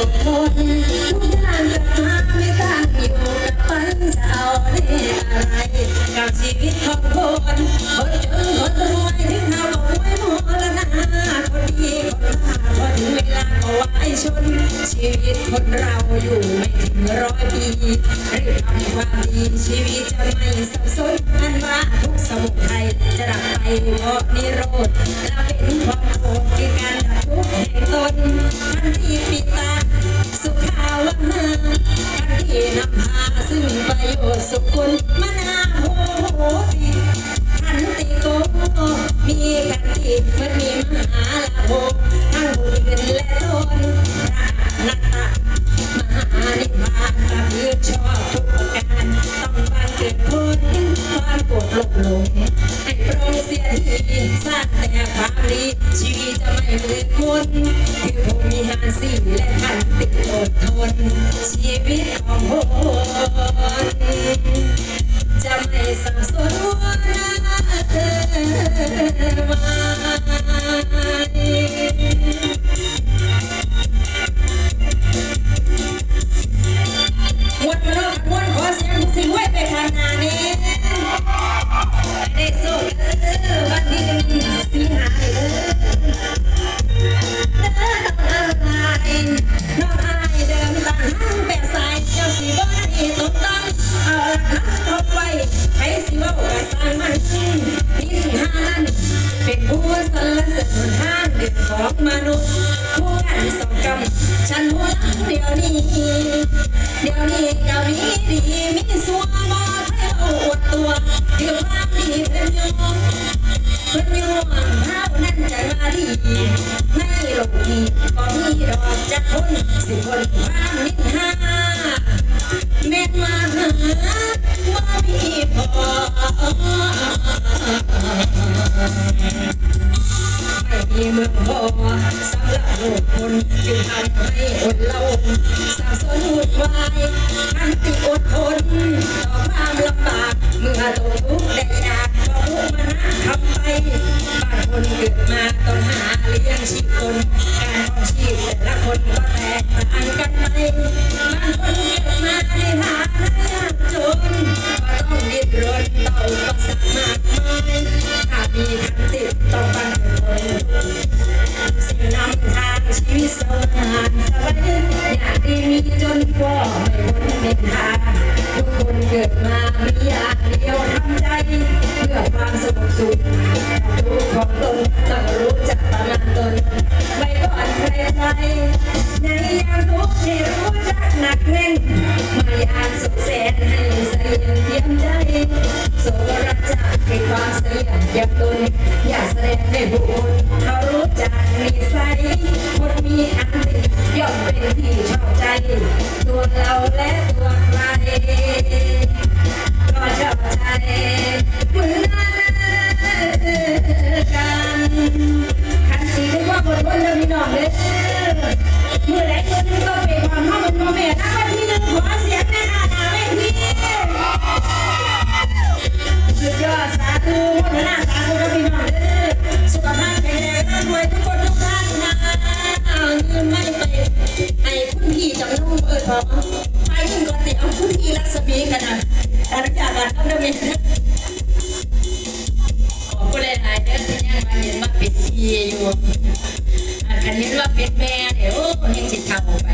อดทนทุกอย่างจะมาไม่ตั้งอยู่กับไปจะเอาได้อะไรกับชีวิตของคนคนจนคนรวยถึงเขาบอกไว้หมดแล้วนะคนดีคนร้ายพอถึงเวลาก็วายชน ชีวิตคนเราอยู่ไม่ถึงร้อยปีรีบทำความดีชีวิตจะไม่สับสนอันว่าทุกสมุทัยจะดับไปเพราะนิโรธ อดทนชีวิตของผม เอาละครับทบไว้ให้สิเว้ากะสร้างมันนี่ถึงห้านั้นเป็นผู้สรรเสริญห้างเดือดของมนุษย์ ผู้กันสองกำฉันหัวหลังเดี๋ยวนี้ เดี๋ยวนี้ก็มีดีมีสัวบ่ให้เอาอวดตัวคือความดีเป็นยองเพื่อนยอมเท่านั้นใจมาดีในโลกนี้ก็มีดอกจากคนสิบคนความนินหา แม่มาหาว่ามีพอไม่มีเมืองพอสำหรับโลกคนจึงทำให้อดเล่าสับสนวุ่นวายอันติอดทนต่อความลำบากเมื่อตกทุกข์ได้ยากก็ทุกข์มานะทำไปบางคนเกิดมาต้องหาเลี้ยงชีพตนการของชีพแต่ละคนก็แตกต่างกันไปบางคน เกิดมาในฐานะยากจนก็ต้องดิ้นรนเต่ออุปสรรคมากมายถ้ามีขันติดต้องบังเกิดผลสิ่งนำทางชีวิตสว่างสวัสดีอยากดีมีจนก็ไม่พ้นนินทาทุกคนเกิดมามีอย่างเดียวทำใจเพื่อความสงบสุขทุกของตนต้องรู้จักประมาณตนไม่ก่อนใครใครในยามทุกข์ให้รู้ อย่างตนอยากแสดงให้ผู้คนเขารู้จักนิสัยคนมีอันดีย่อมเป็นที่ชอบใจ ตัวเราและตัวใครก็ชอบใจเหมือนกันขันสีได้ว่าบนบนเดิมพี่น้องเด้อเมื่อไรเมื่อนึงก็ไปความห้ามันมาแม่นักวันที่หนึ่งขอเสียงนอาณ คันเห็นว่าเป็นแม่เดี๋ยวเห็นสิเท่าไป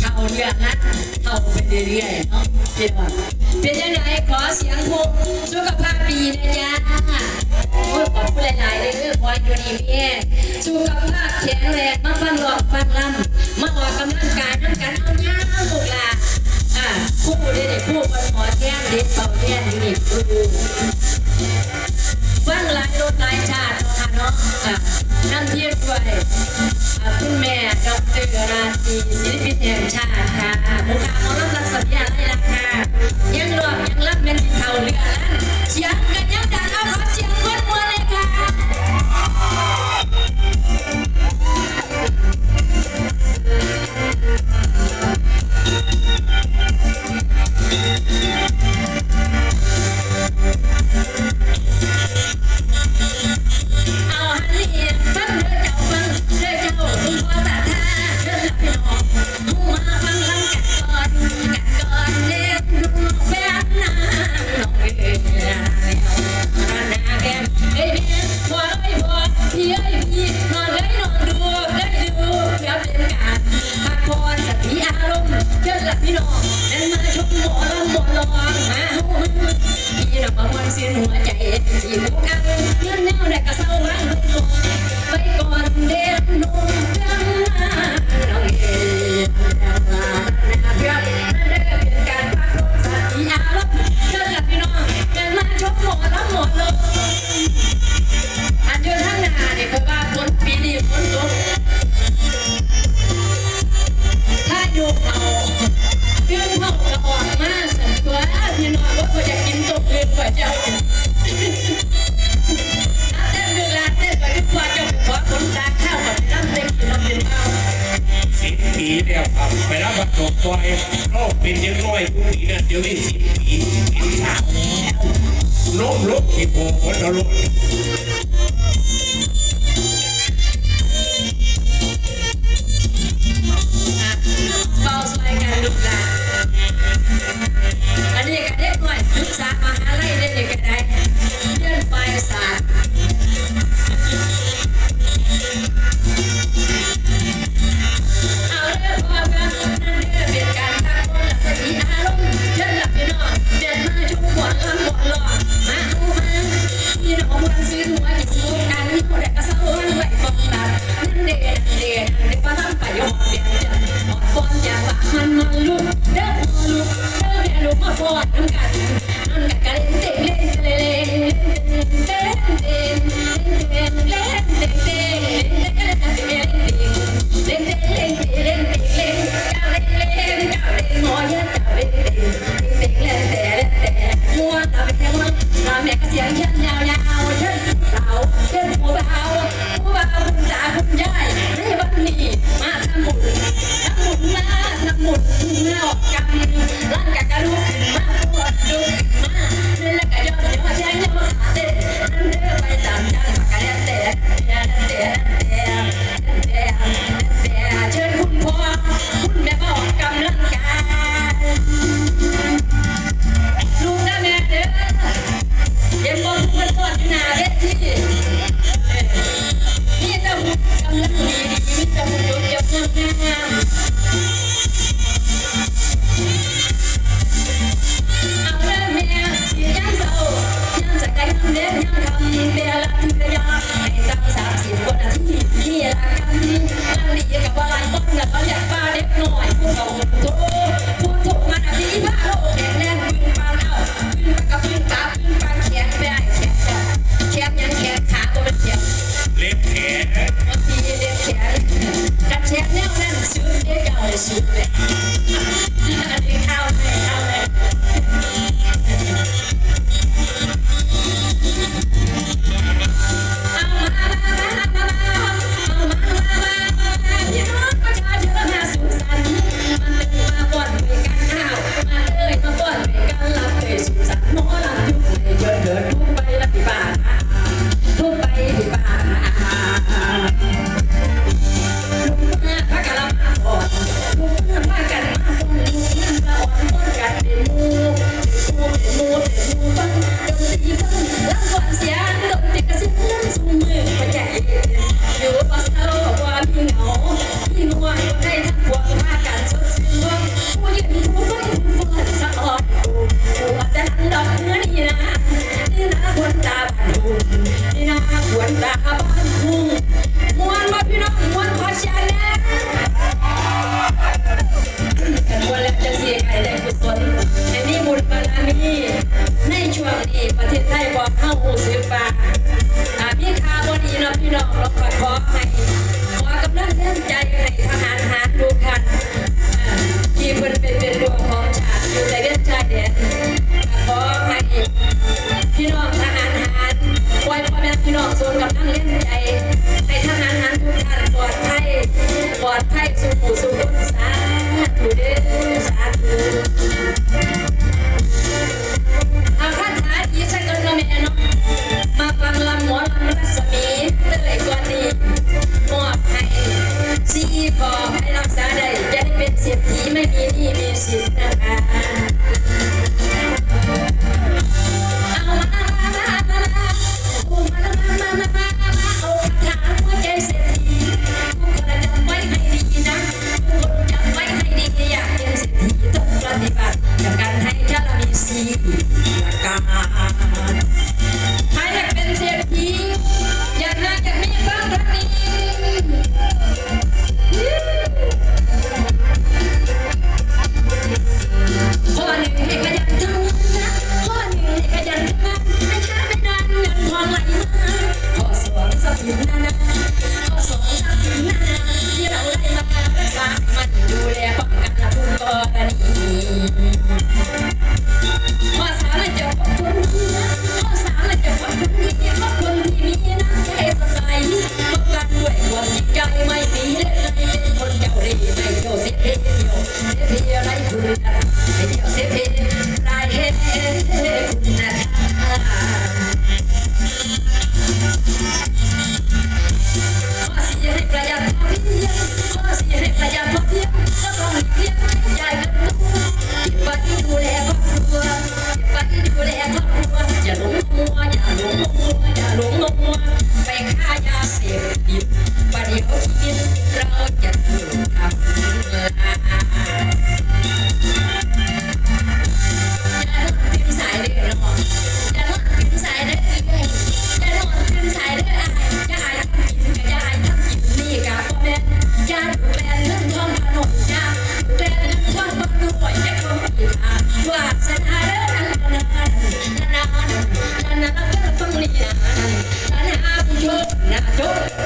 เท่าเรื่องนะเท่าไปเรื่อยๆเนาะพี่น้องเป็นยังไงขอเสียงผู้สุขภาพดีนะจ๊ะโอ้ยขอบคุณหลายๆเลยเออขออยู่ดีมีแรงสุขภาพแข็งแรงมาฟังหลอกฟังลำมาออกกำลังกายน้ำกันเอาย่าลูกหลานอ่าผู้ได้ได้ผู้คนหมอแท่นเด็ดเป่าแท่นยืนี่ครูฟังหลายรถหลายชาติเนาะค่ะเนาะ อะนั่งเทียบด้วยอ่าคุณแม่ดอกเตอรราตรีศิลปินแห่งชาติค่ะบุคคลมอลลักษณ์สัญญาไรล่ะค่ะยังรวมยังรับเป็นเท่าเรือล้านเชียง ตอควายโลกเป็นยังน้อยผู้ปีนั้นเดี๋ยวไม่สิบปีเป็นสาวล้มลบที่โบกคนละรถ อดน้ำกัด ฏิบัติจากการให้แค่เรามีสี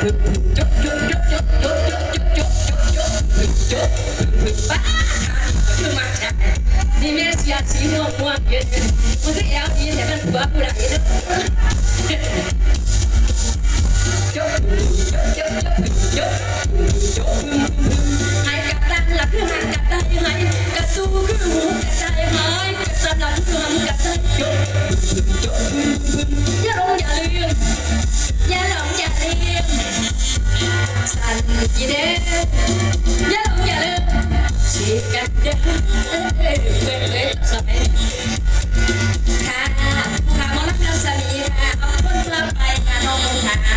我这 L D 前面不要过来。